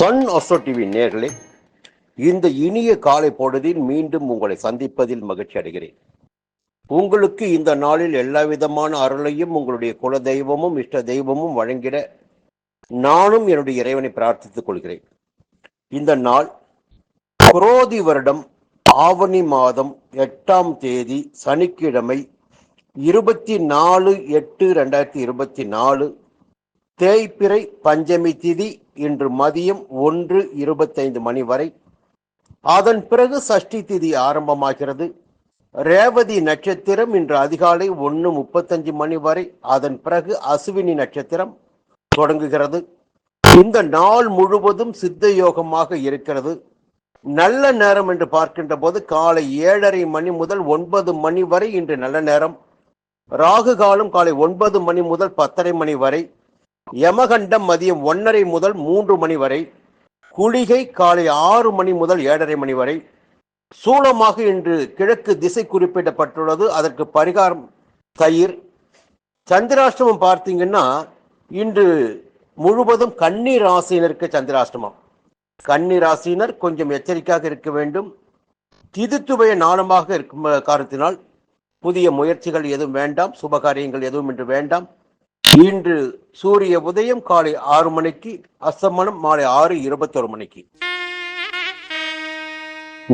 Sun அசோ TV நேர்களே இந்த இனிய காலை பொழுதில் மீண்டும் உங்களை சந்திப்பதில் மகிழ்ச்சி அடைகிறேன். உங்களுக்கு இந்த நாளில் எல்லா விதமான அருளையும் உங்களுடைய குல தெய்வமும் இஷ்ட தெய்வமும் வழங்கிட நானும் என்னுடைய இறைவனை பிரார்த்தித்துக் கொள்கிறேன். இந்த நாள் குரோதி வருடம் ஆவணி மாதம் எட்டாம் தேதி சனிக்கிழமை இருபத்தி நாலு எட்டு ரெண்டாயிரத்தி இருபத்தி நாலு தேய்பிறை பஞ்சமி திதி இன்று மதியம் ஒன்று இருபத்தைந்து மணி வரை. அதன் பிறகு சஷ்டி திதி ஆரம்பமாகிறது. ரேவதி நட்சத்திரம் இன்று அதிகாலை ஒன்று முப்பத்தஞ்சு மணி வரை. அதன் பிறகு அசுவினி நட்சத்திரம் தொடங்குகிறது. இந்த நாள் முழுவதும் சித்த யோகமாக இருக்கிறது. நல்ல நேரம் என்று பார்க்கின்ற போது காலை ஏழரை மணி முதல் ஒன்பது மணி வரை இன்று நல்ல நேரம். ராகு காலம் காலை ஒன்பது மணி முதல் பத்தரை மணி வரை. யமகண்டம் மதியம் ஒன்னரை முதல் மூன்று மணி வரை குளிகை காலை ஆறு மணி முதல் ஏழரை மணி வரை. சூளமாக இன்று கிழக்கு திசை குறிப்பிடப்பட்டுள்ளது. அதற்கு பரிகாரம் தயிர். சந்திராஷ்டமம் பார்த்தீங்கன்னா இன்று முழுவதும் கன்னி ராசினருக்கு சந்திராஷ்டமம். கன்னி ராசினர் கொஞ்சம் எச்சரிக்கையாக இருக்க வேண்டும். திதுத்துவய நாளமாக இருக்கும் காரணத்தினால் புதிய முயற்சிகள் எதுவும் வேண்டாம். சுபகாரியங்கள் எதுவும் இன்று வேண்டாம். இன்று சூரிய உதயம் காலை ஆறு மணிக்கு அஸ்தமனம் மாலை ஆறு இருபத்தொரு மணிக்கு.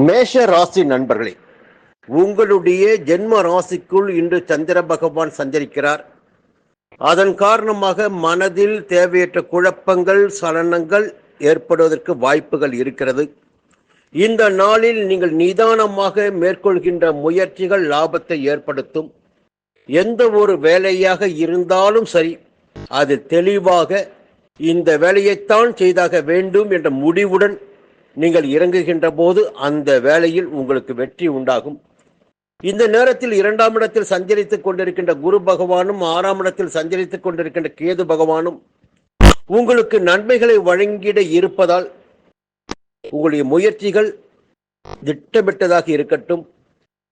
மேஷ ராசி நண்பர்களே உங்களுடைய ஜென்ம ராசிக்குள் இன்று சந்திர பகவான் சஞ்சரிக்கிறார். அதன் காரணமாக மனதில் தேவையற்ற குழப்பங்கள் சலனங்கள் ஏற்படுவதற்கு வாய்ப்புகள் இருக்கிறது. இந்த நாளில் நீங்கள் நிதானமாக மேற்கொள்கின்ற முயற்சிகள் லாபத்தை ஏற்படுத்தும். எந்த ஒரு வேலையாக இருந்தாலும் சரி அது தெளிவாக இந்த வேலையைத்தான் செய்தாக வேண்டும் என்ற முடிவுடன் நீங்கள் இறங்குகின்ற போது அந்த வேலையில் உங்களுக்கு வெற்றி உண்டாகும். இந்த நேரத்தில் இரண்டாம் இடத்தில் சஞ்சரித்துக் கொண்டிருக்கின்ற குரு பகவானும் ஆறாம் இடத்தில் சஞ்சரித்துக் கொண்டிருக்கின்ற கேது பகவானும் உங்களுக்கு நன்மைகளை வழங்கிட இருப்பதால் உங்களுடைய முயற்சிகள் திட்டமிட்டதாக இருக்கட்டும்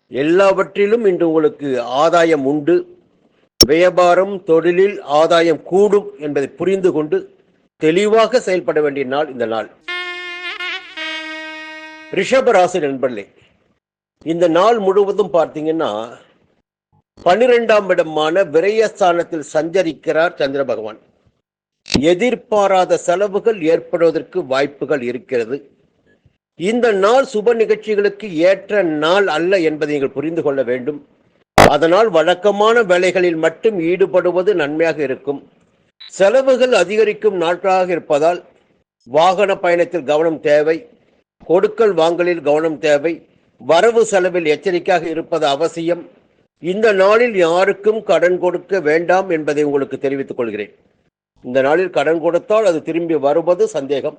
எல்லாவற்றிலும் இன்று உங்களுக்கு ஆதாயம் உண்டு. வியாபாரம் தொழிலில் ஆதாயம் கூடும் என்பதை புரிந்து கொண்டு தெளிவாக செயல்பட வேண்டிய நாள் இந்த நாள். ரிஷபராசி நண்பர்களே இந்த நாள் முழுவதும் பார்த்தீங்கன்னா பனிரெண்டாம் இடமான விரயஸ்தானத்தில் சஞ்சரிக்கிறார் சந்திர பகவான். எதிர்பாராத செலவுகள் ஏற்படுவதற்கு வாய்ப்புகள் இருக்கிறது. இந்த நாள் சுப நிகழ்ச்சிகளுக்கு ஏற்ற நாள் அல்ல என்பதை நீங்கள் புரிந்து கொள்ள வேண்டும். அதனால் வழக்கமான வேலைகளில் மட்டும் ஈடுபடுவது நன்மையாக இருக்கும். செலவுகள் அதிகரிக்கும் நாட்களாக இருப்பதால் வாகன பயணத்தில் கவனம் தேவை. கொடுக்கல் வாங்கலில் கவனம் தேவை. வரவு செலவில் எச்சரிக்கையாக இருப்பது அவசியம். இந்த நாளில் யாருக்கும் கடன் கொடுக்க வேண்டாம் என்பதை உங்களுக்கு தெரிவித்துக் கொள்கிறேன். இந்த நாளில் கடன் கொடுத்தால் அது திரும்பி வருவது சந்தேகம்.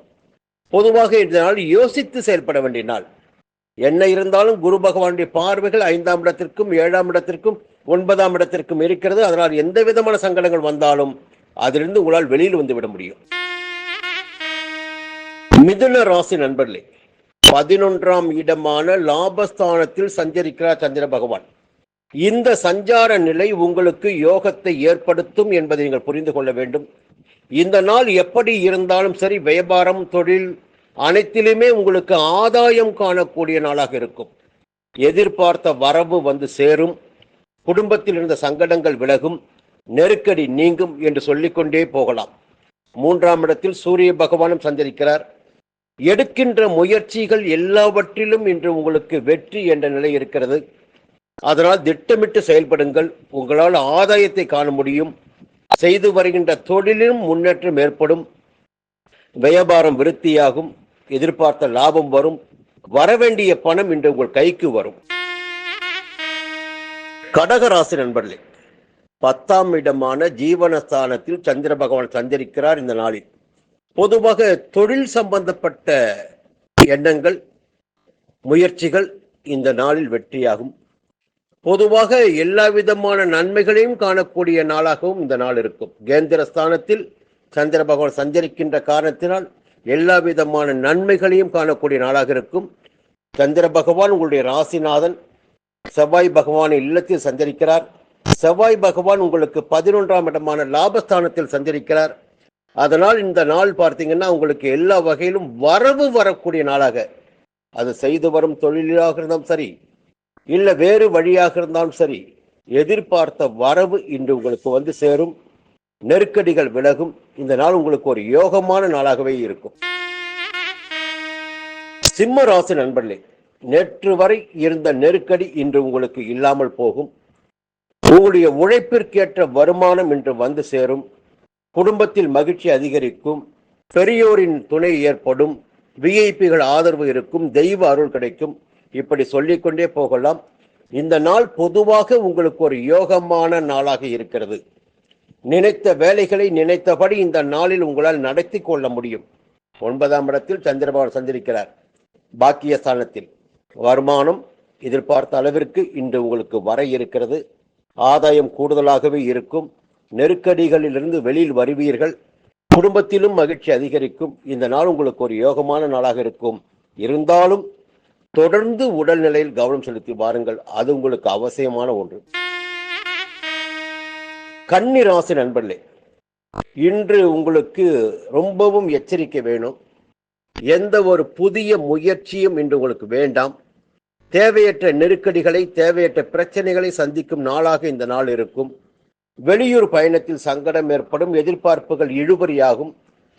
பொதுவாக இந்த நாள் யோசித்து செயல்பட வேண்டிய நாள் என்ன இருந்தாலும் குரு பகவானுடைய பார்வைகள் ஐந்தாம் இடத்திற்கும் ஏழாம் இடத்திற்கும் ஒன்பதாம் இடத்திற்கும் இருக்கிறது. அதனால் எந்த விதமான சங்கடங்கள் வந்தாலும் அதிலிருந்து உங்களால் வெளியில் வந்து விட முடியும். மிதுன ராசி நண்பர்களே பதினொன்றாம் இடமான லாபஸ்தானத்தில் சஞ்சரிக்கிறார் சந்திர பகவான். இந்த சஞ்சார நிலை உங்களுக்கு யோகத்தை ஏற்படுத்தும் என்பதை நீங்கள் புரிந்து கொள்ள வேண்டும். இந்த நாள் எப்படி இருந்தாலும் சரி வியாபாரம் தொழில் அனைத்திலுமே உங்களுக்கு ஆதாயம் காணக்கூடிய நாளாக இருக்கும். எதிர்பார்த்த வரவு வந்து சேரும். குடும்பத்தில் இருந்த சங்கடங்கள் விலகும். நெருக்கடி நீங்கும் என்று சொல்லிக்கொண்டே போகலாம். மூன்றாம் இடத்தில் சூரிய பகவானும் சஞ்சரிக்கிறார். எடுக்கின்ற முயற்சிகள் எல்லாவற்றிலும் இன்று உங்களுக்கு வெற்றி என்ற நிலை இருக்கிறது. அதனால் திட்டமிட்டு செயல்படுங்கள். உங்களால் ஆதாயத்தை காண முடியும். செய்து வருகின்ற தொழிலிலும் முன்னேற்றம் ஏற்படும். வியாபாரம் விருத்தியாகும். எதிர்பார்த்த லாபம் வரும். வரவேண்டிய பணம் இன்று உங்கள் கைக்கு வரும். கடகராசி நண்பர்களே பத்தாம் இடமான ஜீவனஸ்தானத்தில் சந்திர பகவான் சஞ்சரிக்கிறார் இந்த நாளில். பொதுவாக தொழில் சம்பந்தப்பட்ட எண்ணங்கள் முயற்சிகள் இந்த நாளில் வெற்றியாகும். பொதுவாக எல்லா விதமான நன்மைகளையும் காணக்கூடிய நாளாகவும் இந்த நாள் இருக்கும். கேந்திர ஸ்தானத்தில் சந்திர பகவான் சஞ்சரிக்கின்ற காரணத்தினால் எல்லா விதமான நன்மைகளையும் காணக்கூடிய நாளாக இருக்கும். சந்திர பகவான் உங்களுடைய ராசிநாதன் செவ்வாய் பகவான் இல்லத்தில் சந்தரிக்கிறார் செவ்வாய் பகவான் உங்களுக்கு பதினொன்றாம் இடமான லாபஸ்தானத்தில் சந்தரிக்கிறார் அதனால் இந்த நாள் பார்த்தீங்கன்னா உங்களுக்கு எல்லா வகையிலும் வரவு வரக்கூடிய நாளாக. அது செய்து வரும் தொழிலாக இருந்தாலும் சரி இல்லை வேறு வழியாக இருந்தாலும் சரி எதிர்பார்த்த வரவு இன்று உங்களுக்கு வந்து சேரும். நெருக்கடிகள் விலகும். இந்த நாள் உங்களுக்கு ஒரு யோகமான நாளாகவே இருக்கும். சிம்ம ராசி நண்பர்களே நேற்று வரை இருந்த நெருக்கடி இன்று உங்களுக்கு இல்லாமல் போகும். உங்களுடைய உழைப்பிற்கேற்ற வருமானம் இன்று வந்து சேரும். குடும்பத்தில் மகிழ்ச்சி அதிகரிக்கும். பெரியோரின் துணை ஏற்படும். விஐபிகள் ஆதரவு இருக்கும். தெய்வ அருள் கிடைக்கும். இப்படி சொல்லிக்கொண்டே போகலாம். இந்த நாள் பொதுவாக உங்களுக்கு ஒரு யோகமான நாளாக இருக்கிறது. நினைத்த வேலைகளை நினைத்தபடி இந்த நாளில் உங்களால் நடத்தி கொள்ள முடியும். ஒன்பதாம் இடத்தில் சந்திரபாபு சந்திருக்கிறார் பாக்கியஸ்தானத்தில். வருமானம் எதிர்பார்த்த அளவிற்கு இன்று உங்களுக்கு வர இருக்கிறது. ஆதாயம் கூடுதலாகவே இருக்கும். நெருக்கடிகளிலிருந்து வெளியில் வருவீர்கள். குடும்பத்திலும் மகிழ்ச்சி அதிகரிக்கும். இந்த நாள் உங்களுக்கு ஒரு யோகமான நாளாக இருக்கும். இருந்தாலும் தொடர்ந்து உடல்நிலையில் கவனம் செலுத்தி வாருங்கள். அது உங்களுக்கு அவசியமான ஒன்று. கன்னி ராசி நண்பர்களே இன்று உங்களுக்கு ரொம்பவும் எச்சரிக்கை வேணும். எந்த ஒரு புதிய முயற்சியும் இன்று உங்களுக்கு வேண்டாம். தேவையற்ற நெருக்கடிகளை தேவையற்ற பிரச்சனைகளை சந்திக்கும் நாளாக இந்த நாள் இருக்கும். வெளியூர் பயணத்தில் சங்கடம் ஏற்படும் எதிர்பார்ப்புகள் இழுபறியாகும்.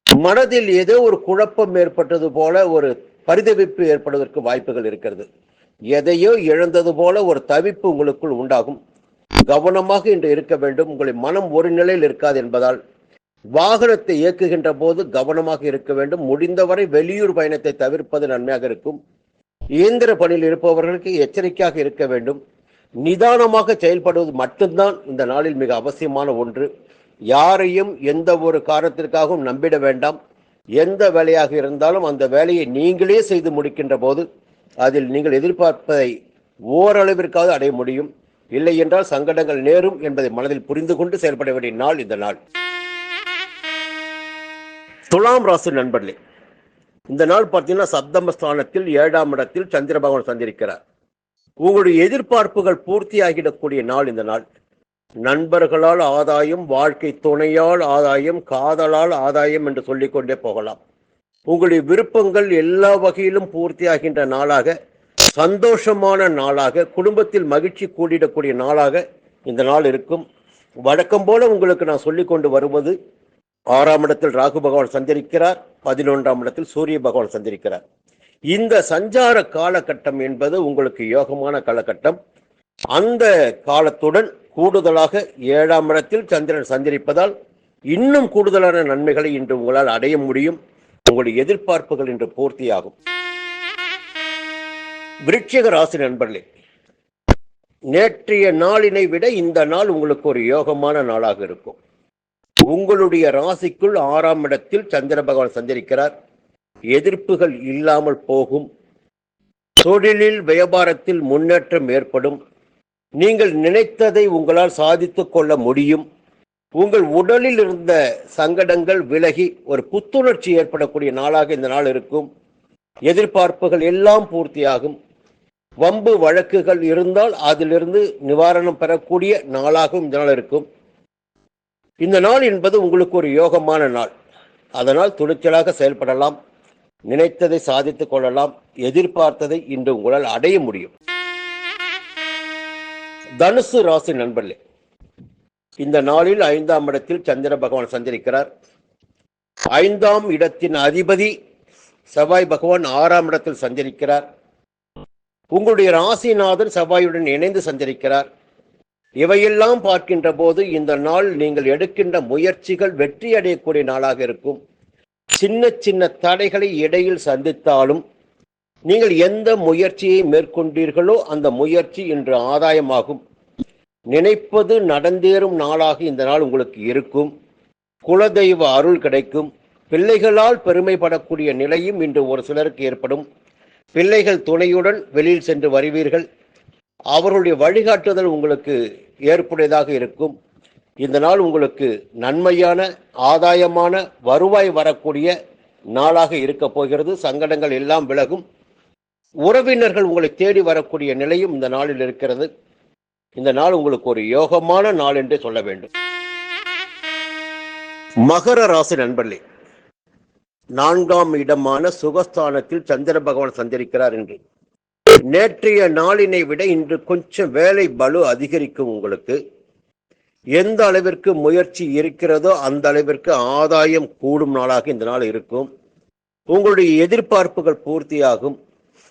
மனதில் ஏதோ ஒரு குழப்பம் ஏற்பட்டது போல ஒரு பரிதவிப்பு ஏற்படுவதற்கு வாய்ப்புகள் இருக்கிறது. எதையோ இழந்தது போல ஒரு தவிப்பு உங்களுக்குள் உண்டாகும். கவனமாக இன்று இருக்க வேண்டும். உங்களின் மனம் ஒரு நிலையில் இருக்காது என்பதால் வாகனத்தை இயக்குகின்ற போது கவனமாக இருக்க வேண்டும். முடிந்தவரை வெளியூர் பயணத்தை தவிர்ப்பது நன்மையாக இருக்கும். இயந்திர பணியில் இருப்பவர்களுக்கு எச்சரிக்கையாக இருக்க வேண்டும். நிதானமாக செயல்படுவது மட்டும்தான் இந்த நாளில் மிக அவசியமான ஒன்று. யாரையும் எந்த ஒரு காரணத்திற்காகவும் நம்பிட வேண்டாம். எந்த வேலையாக இருந்தாலும் அந்த வேலையை நீங்களே செய்து முடிக்கின்ற போது அதில் நீங்கள் எதிர்பார்ப்பதை ஓரளவிற்காவது அடைய முடியும். இல்லை என்றால் சங்கடங்கள் நேரும் என்பதை மனதில் புரிந்து கொண்டு செயல்பட வேண்டிய நாள் இந்த நாள். துலாம் ராசி நண்பர்களே இந்த நாள் பார்த்தீங்கன்னா சப்தமஸ்தானத்தில் ஏழாம் இடத்தில் சந்திர பகவான் சந்திருக்கிறார். உங்களுடைய எதிர்பார்ப்புகள் பூர்த்தியாகிடக்கூடிய நாள் இந்த நாள். நண்பர்களால் ஆதாயம் வாழ்க்கை துணையால் ஆதாயம் காதலால் ஆதாயம் என்று சொல்லிக்கொண்டே போகலாம். உங்களுடைய விருப்பங்கள் எல்லா வகையிலும் பூர்த்தியாகின்ற நாளாக சந்தோஷமான நாளாக குடும்பத்தில் மகிழ்ச்சி கூடிடக்கூடிய நாளாக இந்த நாள் இருக்கும். வழக்கம் போல உங்களுக்கு நான் சொல்லிக் கொண்டு வருவது ஆறாம் இடத்தில் ராகு பகவான் சஞ்சரிக்கிறார் பதினொன்றாம் இடத்தில் சூரிய பகவான் சஞ்சரிக்கிறார். இந்த சஞ்சார காலகட்டம் என்பது உங்களுக்கு யோகமான காலகட்டம். அந்த காலத்துடன் கூடுதலாக ஏழாம் இடத்தில் சந்திரன் சந்திரிப்பதால் இன்னும் கூடுதலான நன்மைகளை இன்று உங்களால் அடைய முடியும். உங்களுடைய எதிர்பார்ப்புகள் இன்று பூர்த்தியாகும். விருட்சிக ராசி நண்பர்களே நேற்றைய நாளினை விட இந்த நாள் உங்களுக்கு ஒரு யோகமான நாளாக இருக்கும். உங்களுடைய ராசிக்குள் ஆறாம் இடத்தில் சந்திர பகவான் சந்திரிக்கிறார் எதிர்ப்புகள் இல்லாமல் போகும். தொழிலில் வியாபாரத்தில் முன்னேற்றம் ஏற்படும். நீங்கள் நினைத்ததை உங்களால் சாதித்து கொள்ள முடியும். உங்கள் உடலில் இருந்த சங்கடங்கள் விலகி ஒரு புத்துணர்ச்சி ஏற்படக்கூடிய நாளாக இந்த நாள் இருக்கும். எதிர்பார்ப்புகள் எல்லாம் பூர்த்தியாகும். வம்பு வழக்குகள் இருந்தால் அதிலிருந்து நிவாரணம் பெறக்கூடிய நாளாகவும் இந்த நாள் இருக்கும். இந்த நாள் என்பது உங்களுக்கு ஒரு யோகமான நாள். அதனால் துணிச்சலாக செயல்படலாம். நினைத்ததை சாதித்துக் கொள்ளலாம். எதிர்பார்த்ததை இன்று உங்களால் அடைய முடியும். தனுசு ராசி நண்பர்களே இந்த நாளில் ஐந்தாம் இடத்தில் சந்திர பகவான் சந்திரிக்கிறார் ஐந்தாம் இடத்தின் அதிபதி செவ்வாய் பகவான் ஆறாம் இடத்தில் சஞ்சரிக்கிறார். உங்களுடைய ராசிநாதன் செவ்வாயுடன் இணைந்து சஞ்சரிக்கிறார். இவையெல்லாம் பார்க்கின்ற போது இந்த நாள் நீங்கள் எடுக்கின்ற முயற்சிகள் வெற்றி அடையக்கூடிய நாளாக இருக்கும். சின்ன சின்ன தடைகளை இடையில் சந்தித்தாலும் நீங்கள் எந்த முயற்சியை மேற்கொண்டீர்களோ அந்த முயற்சி இன்று ஆதாயமாகும். நினைப்பது நடந்தேறும் நாளாக இந்த நாள் உங்களுக்கு இருக்கும். குலதெய்வ அருள் கிடைக்கும். பிள்ளைகளால் பெருமைப்படக்கூடிய நிலையும் இன்று ஒரு சிலருக்கு ஏற்படும். பிள்ளைகள் துணையுடன் வெளியில் சென்று வருவீர்கள். அவர்களுடைய வழிகாட்டுதல் உங்களுக்கு ஏற்புடையதாக இருக்கும். இந்த நாள் உங்களுக்கு நன்மையான ஆதாயமான வருவாய் வரக்கூடிய நாளாக இருக்க போகிறது. சங்கடங்கள் எல்லாம் விலகும். உறவினர்கள் உங்களை தேடி வரக்கூடிய நிலையும் இந்த நாளில் இருக்கிறது. இந்த நாள் உங்களுக்கு ஒரு யோகமான நாள் என்று சொல்ல வேண்டும். மகர ராசி நண்பர்களே நான்காம் இடமான சுகஸ்தானத்தில் சந்திர பகவான் சஞ்சரிக்கிறார் என்று. நேற்றைய நாளினை விட இன்று கொஞ்சம் வேலை பலு அதிகரிக்கும் உங்களுக்கு. எந்த அளவிற்கு முயற்சி இருக்கிறதோ அந்த அளவிற்கு ஆதாயம் கூடும் நாளாக இந்த நாள் இருக்கும். உங்களுடைய எதிர்பார்ப்புகள் பூர்த்தியாகும்.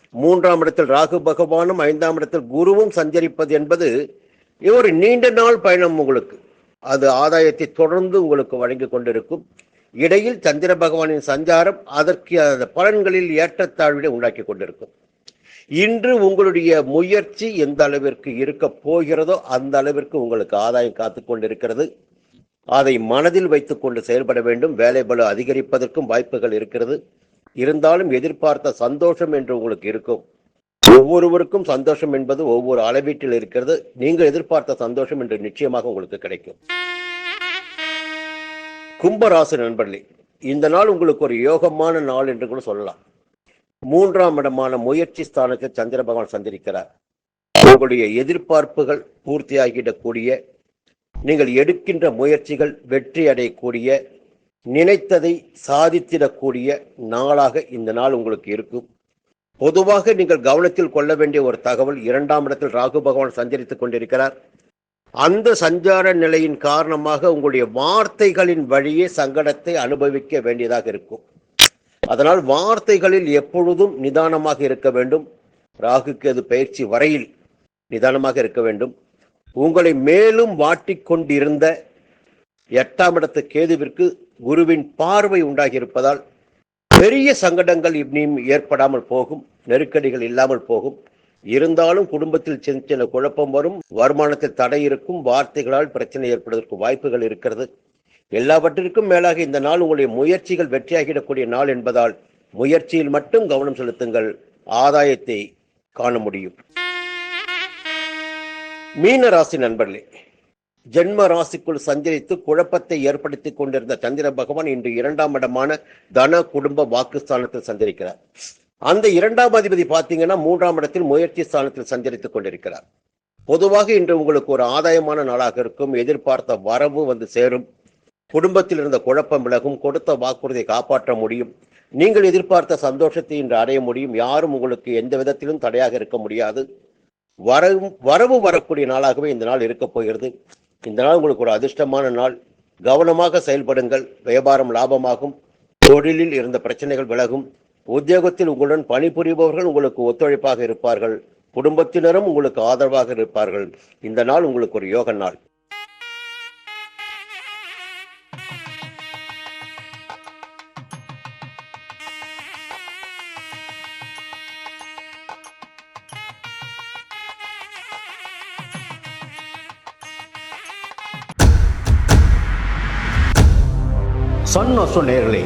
மூன்றாம் இடத்தில் ராகு பகவானும் ஐந்தாம் இடத்தில் குருவும் சஞ்சரிப்பது என்பது ஒரு நீண்ட நாள் பயணம் உங்களுக்கு. அது ஆதாயத்தை தொடர்ந்து உங்களுக்கு வழங்கி கொண்டிருக்கும். இடையில் சந்திர பகவானின் சஞ்சாரம் அதற்கு அந்த பலன்களில் ஏற்றத்தாழ்வினை உண்டாக்கி கொண்டிருக்கும். இன்று உங்களுடைய முயற்சி எந்த அளவிற்கு இருக்க போகிறதோ அந்த அளவிற்கு உங்களுக்கு ஆதாயம் காத்து கொண்டிருக்கிறது. அதை மனதில் வைத்துக்கொண்டு செயல்பட வேண்டும். வேலை பலு அதிகரிப்பதற்கும் வாய்ப்புகள் இருக்கிறது. இருந்தாலும் எதிர்பார்த்த சந்தோஷம் என்று உங்களுக்கு இருக்கும். ஒவ்வொருவருக்கும் சந்தோஷம் என்பது ஒவ்வொரு அளவீட்டில் இருக்கிறது. நீங்கள் எதிர்பார்த்த சந்தோஷம் என்று நிச்சயமாக உங்களுக்கு கிடைக்கும். கும்பராசி நண்பர்களே இந்த நாள் உங்களுக்கு ஒரு யோகமான நாள் என்று கூட சொல்லலாம். மூன்றாம் இடமான முயற்சி ஸ்தானத்தில் சந்திர பகவான் சந்திரிக்கிறார். உங்களுடைய எதிர்பார்ப்புகள் பூர்த்தியாகிடக்கூடிய நீங்கள் எடுக்கின்ற முயற்சிகள் வெற்றி அடையக்கூடிய நினைத்ததை சாதித்திடக்கூடிய நாளாக இந்த நாள் உங்களுக்கு இருக்கும். பொதுவாக நீங்கள் கவனத்தில் கொள்ள வேண்டிய ஒரு தகவல் இரண்டாம் இடத்தில் ராகு பகவான் சஞ்சரித்துக் கொண்டிருக்கிறார். அந்த சஞ்சார நிலையின் காரணமாக உங்களுடைய வார்த்தைகளின் வழியே சங்கடத்தை அனுபவிக்க வேண்டியதாக இருக்கும். அதனால் வார்த்தைகளில் எப்பொழுதும் நிதானமாக இருக்க வேண்டும். ராகுக்கு அது பயிற்சி வரையில் நிதானமாக இருக்க வேண்டும். உங்களை மேலும் வாட்டிக்கொண்டிருந்த எட்டாம் இடத்து கேதுவிற்கு குருவின் பார்வை உண்டாகி இருப்பதால் பெரிய சங்கடங்கள் இனியும் ஏற்படாமல் போகும். நெருக்கடிகள் இல்லாமல் போகும். இருந்தாலும் குடும்பத்தில் சின்ன சின்ன குழப்பம் வரும் வருமானத்தில் தடை இருக்கும் வார்த்தைகளால் பிரச்சனை ஏற்படுவதற்கு வாய்ப்புகள் இருக்கிறது. எல்லாவற்றிற்கும் மேலாக இந்த நாள் உங்களுடைய முயற்சிகள் வெற்றியாகிடக்கூடிய நாள் என்பதால் முயற்சியில் மட்டும் கவனம் செலுத்துங்கள். ஆதாயத்தை காண முடியும். மீன ராசி நண்பர்களே ஜென்ம ராசிக்குள் சஞ்சரித்து குழப்பத்தை ஏற்படுத்தி கொண்டிருந்த சந்திர பகவான் இன்று இரண்டாம் இடமான தன குடும்ப வாக்குஸ்தானத்தில் சஞ்சரிக்கிறார். அந்த இரண்டாம் அதிபதி பார்த்தீங்கன்னா மூன்றாம் இடத்தில் முயற்சி ஸ்தானத்தில் சஞ்சரித்துக் கொண்டிருக்கிறார். பொதுவாக இன்று உங்களுக்கு ஒரு ஆதாயமான நாளாக இருக்கும். எதிர்பார்த்த வரவு வந்து சேரும். குடும்பத்தில் இருந்த குழப்பம் விலகும். கொடுத்த வாக்குறுதியை காப்பாற்ற முடியும். நீங்கள் எதிர்பார்த்த சந்தோஷத்தை இன்று அடைய முடியும். யாரும் உங்களுக்கு எந்த விதத்திலும் தடையாக இருக்க முடியாது. வரவும் வரவு வரக்கூடிய நாளாகவே இந்த நாள் இருக்கப் போகிறது. இந்த நாள் உங்களுக்கு ஒரு அதிர்ஷ்டமான நாள். கவனமாக செயல்படுங்கள். வியாபாரம் லாபமாகும். தொழிலில் இருந்த பிரச்சனைகள் விலகும். உத்தியோகத்தில் உங்களுடன் பணிபுரிபவர்கள் உங்களுக்கு ஒத்துழைப்பாக இருப்பார்கள். குடும்பத்தினரும் உங்களுக்கு ஆதரவாக இருப்பார்கள். இந்த நாள் உங்களுக்கு ஒரு யோக நாள். சன் அஸ்ட்ரோ நேர்களே